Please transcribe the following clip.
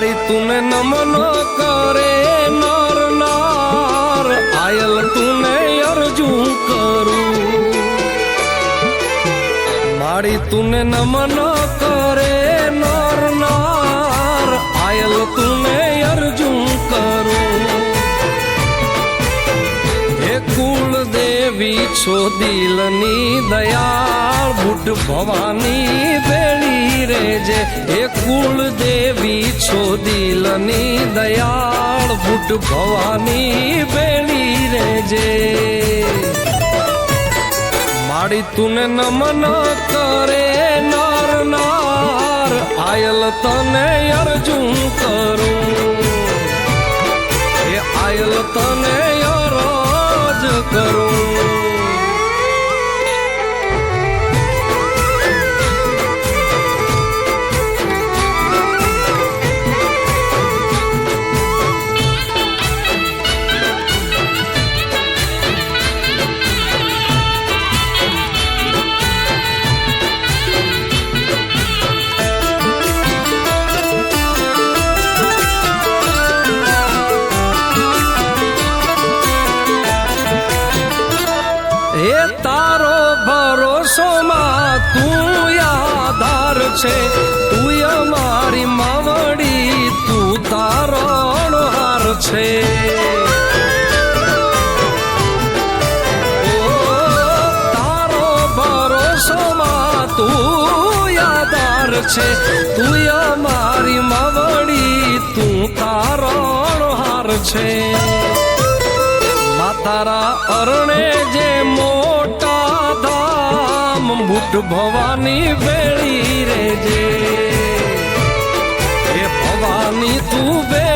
કાળી તુને નમનો કરે, નર, નાર. આયલ તુને અરજું કરું. મારી તુને નમનો કરે, નર, નાર. આયલ તુને અરજું કરું. હે કુળ દેવી છો દિલની દયાળ, બુટ ભવાની હે કુળ દેવી છો દિલની દયાળ બુટ ભવાની બેળી રેજે. માડી તુને નમન કરે નર નાર, આયલ તને અર્જુન કરું. એ આયલ તને અરજ કરું. હે તારો ભરોસો માં તું યાદાર છે. તું અમારી માવડી, તું તારો હાર છે. તારો ભરોસો માં તું યાદાર છે. તું અમારી માવડી, તું તારો હાર છે. માતારા અરણે જે મોટા ધામ મુઠ ભવાની વેળી રેજે. એ ભવાની તું વેળી